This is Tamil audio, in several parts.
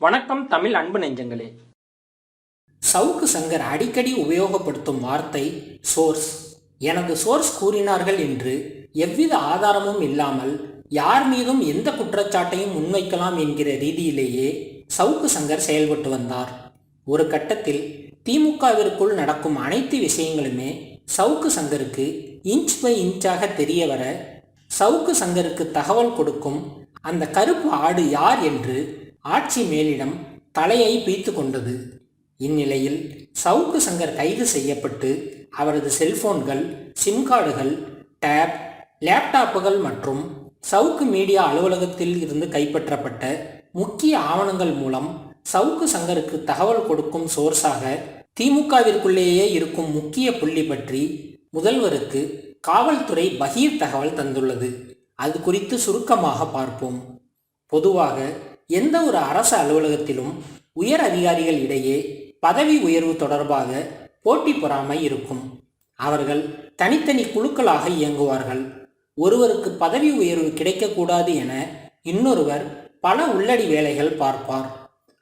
வணக்கம் தமிழ் அன்பு நெஞ்சங்களே. சவுக்கு சங்கர் அடிக்கடி உபயோகப்படுத்தும் வார்த்தை சோர்ஸ். எனது சோர்ஸ் கூறினார்கள் என்று எவ்வித ஆதாரமும் இல்லாமல் யார் மீதும் எந்த குற்றச்சாட்டையும் முன்வைக்கலாம் என்கிற ரீதியிலேயே சவுக்கு சங்கர் செயல்பட்டு வந்தார். ஒரு கட்டத்தில் திமுகவிற்குள் நடக்கும் அனைத்து விஷயங்களுமே சவுக்கு சங்கருக்கு இன்ச் பை இன்ச்சாக தெரிய வர சவுக்கு சங்கருக்கு தகவல் கொடுக்கும் அந்த கருப்பு ஆடு யார் என்று ஆட்சி மேலிடம் தலையை பீத்து கொண்டது. இந்நிலையில் சவுக்கு சங்கர் கைது செய்யப்பட்டு அவரது செல்போன்கள் சிம் கார்டுகள் டேப் லேப்டாப்புகள் மற்றும் சவுக்கு மீடியா அலுவலகத்தில் இருந்து கைப்பற்றப்பட்ட முக்கிய ஆவணங்கள் மூலம் சவுக்கு சங்கருக்கு தகவல் கொடுக்கும் சோர்ஸாக திமுகவிற்குள்ளேயே இருக்கும் முக்கிய புள்ளி பற்றி முதல்வருக்கு காவல்துறை பகீர் தகவல் தந்துள்ளது. அது குறித்து சுருக்கமாக பார்ப்போம். பொதுவாக எந்த ஒரு அரசு அலுவலகத்திலும் உயர் அதிகாரிகள் இடையே பதவி உயர்வு தொடர்பாக போட்டி பொறாமை இருக்கும். அவர்கள் தனித்தனி குழுக்களாக இயங்குவார்கள். ஒருவருக்கு பதவி உயர்வு கிடைக்கக்கூடாது என இன்னொருவர் பல உள்ளடி வேலைகள் பார்ப்பார்.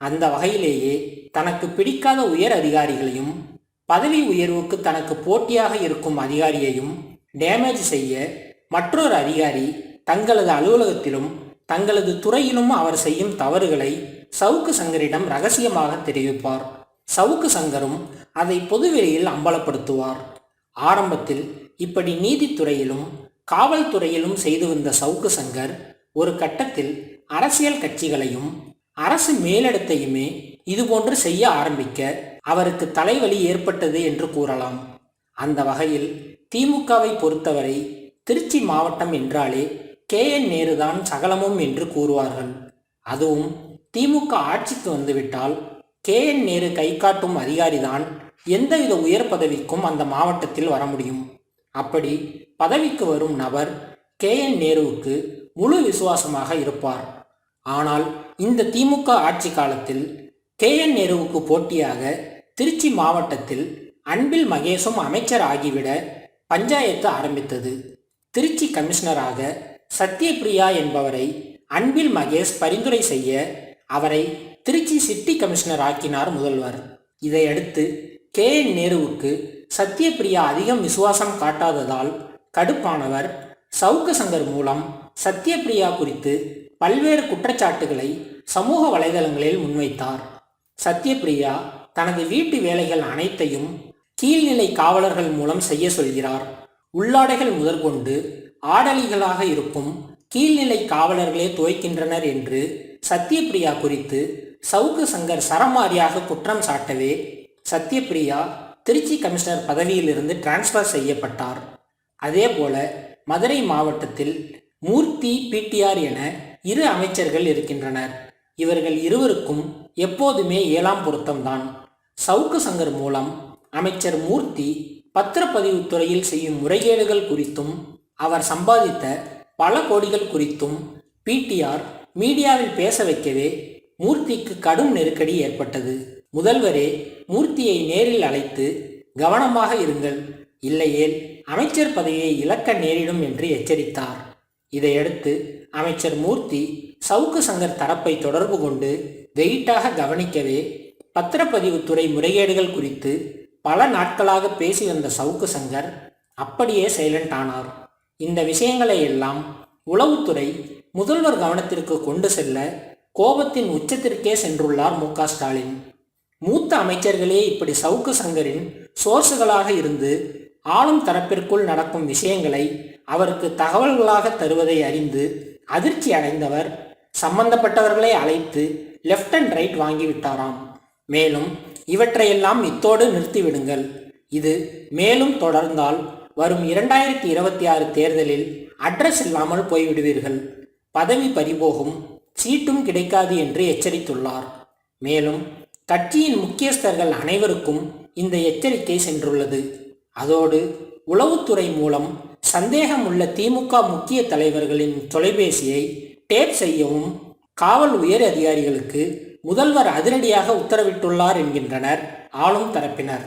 அந்த வகையிலேயே தனக்கு பிடிக்காத உயர் அதிகாரிகளையும் பதவி உயர்வுக்கு தனக்கு போட்டியாக இருக்கும் அதிகாரியையும் டேமேஜ் செய்ய மற்றொரு அதிகாரி தங்களது அலுவலகத்திலும் தங்களது துறையிலும் அவர் செய்யும் தவறுகளை சவுக்கு சங்கரிடம் ரகசியமாக தெரிவிப்பார். சவுக்கு சங்கரும் அதை பொதுவெளியில் அம்பலப்படுத்துவார். ஆரம்பத்தில் இப்படி நீதித்துறையிலும் காவல்துறையிலும் செய்து வந்த சவுக்கு சங்கர் ஒரு கட்டத்தில் அரசியல் கட்சிகளையும் அரசு மேலிடத்தையுமே இதுபோன்று செய்ய ஆரம்பிக்க அவருக்கு தலைவலி ஏற்பட்டது என்று கூறலாம். அந்த வகையில் திமுகவை பொறுத்தவரை திருச்சி மாவட்டம் என்றாலே கே. என். நேருதான் சகலமும் என்று கூறுவார்கள். அதுவும் திமுக ஆட்சிக்கு வந்துவிட்டால் கே. என். நேரு கை காட்டும் அதிகாரிதான் எந்தவித உயர் பதவிக்கும் அந்த மாவட்டத்தில் வர முடியும். அப்படி பதவிக்கு வரும் நபர் கே. என். நேருவுக்கு முழு விசுவாசமாக இருப்பார். ஆனால் இந்த திமுக ஆட்சி காலத்தில் கே. என். நேருவுக்கு போட்டியாக திருச்சி மாவட்டத்தில் அன்பில் மகேஷும் அமைச்சர் ஆகிவிட பஞ்சாயத்து ஆரம்பித்தது. திருச்சி கமிஷனராக சத்யபிரியா என்பவரை அன்பில் மகேஷ் பரிந்துரை செய்ய அவரை திருச்சி சிட்டி கமிஷனர் ஆக்கினார் முதல்வர். இதையடுத்து கே. என். நேருவுக்கு சத்யபிரியா அதிகம் விசுவாசம் காட்டாததால் கடுப்பானவர். சவுக்க சங்கர் மூலம் சத்யபிரியா குறித்து பல்வேறு குற்றச்சாட்டுகளை சமூக வலைதளங்களில் முன்வைத்தார். சத்யபிரியா தனது வீட்டு வேலைகள் அனைத்தையும் கீழ்நிலை காவலர்கள் மூலம் செய்ய சொல்கிறார். உள்ளாடைகள் முதற்கொண்டு ஆடலிகளாக இருக்கும் கீழ்நிலை காவலர்களே துவைக்கின்றனர் என்று சத்யபிரியா குறித்து சவுக்கு சங்கர் சரமாரியாக குற்றம் சாட்டவே சத்யபிரியா திருச்சி கமிஷனர் பதவியிலிருந்து டிரான்ஸ்ஃபர் செய்யப்பட்டார். அதேபோல மதுரை மாவட்டத்தில் மூர்த்தி பிடிஆர் என இரு அமைச்சர்கள் இருக்கின்றனர். இவர்கள் இருவருக்கும் எப்போதுமே ஏழாம் பொருத்தம்தான். சவுக்கு சங்கர் மூலம் அமைச்சர் மூர்த்தி பத்திரப்பதிவுத்துறையில் செய்யும் முறைகேடுகள் குறித்தும் அவர் சம்பாதித்த பல கோடிகள் குறித்தும் பிடிஆர் மீடியாவில் பேச வைக்கவே மூர்த்திக்கு கடும் நெருக்கடி ஏற்பட்டது. முதல்வரே மூர்த்தியை நேரில் அழைத்து கவனமாக இருங்கள். இல்லையேல் அமைச்சர் பதவியை இழக்க நேரிடும் என்று எச்சரித்தார். இதையடுத்து அமைச்சர் மூர்த்தி சவுக்கு சங்கர் தரப்பை தொடர்பு கொண்டு வெயிட்டாக கவனிக்கவே பத்திரப்பதிவுத்துறை முறைகேடுகள் குறித்து பல நாட்களாக பேசி வந்த சவுக்கு சங்கர் அப்படியே சைலண்ட் ஆனார். இந்த விஷயங்களை எல்லாம் உளவுத்துறை முதல்வர் கவனத்திற்கு கொண்டு செல்ல கோபத்தின் உச்சத்திற்கே சென்றுள்ளார் மு ஸ்டாலின். மூத்த அமைச்சர்களே இப்படி சவுக்கு சங்கரின் சோர்ஸுகளாக இருந்து ஆளும் தரப்பிற்குள் நடக்கும் விஷயங்களை அவருக்கு தகவல்களாக தருவதை அறிந்து அதிர்ச்சி அடைந்தவர் சம்பந்தப்பட்டவர்களை அழைத்து லெஃப்ட் அண்ட் ரைட் வாங்கிவிட்டாராம் மேலும் இவற்றையெல்லாம் இத்தோடு நிறுத்திவிடுங்கள். இது மேலும் தொடர்ந்தால் வரும் இரண்டாயிரத்தி இருபத்தி ஆறு தேர்தலில் அட்ரஸ் இல்லாமல் போய்விடுவீர்கள். பதவி பறிபோகும் சீட்டும் கிடைக்காது என்று எச்சரித்துள்ளார். மேலும் கட்சியின் முக்கியஸ்தர்கள் அனைவருக்கும் இந்த எச்சரிக்கை சென்றுள்ளது. அதோடு உளவுத்துறை மூலம் சந்தேகம் உள்ள திமுக முக்கிய தலைவர்களின் தொலைபேசியை டேப் செய்யவும் காவல் உயர் அதிகாரிகளுக்கு முதல்வர் அதிரடியாக உத்தரவிட்டுள்ளார் என்கின்றனர் ஆளும் தரப்பினர்.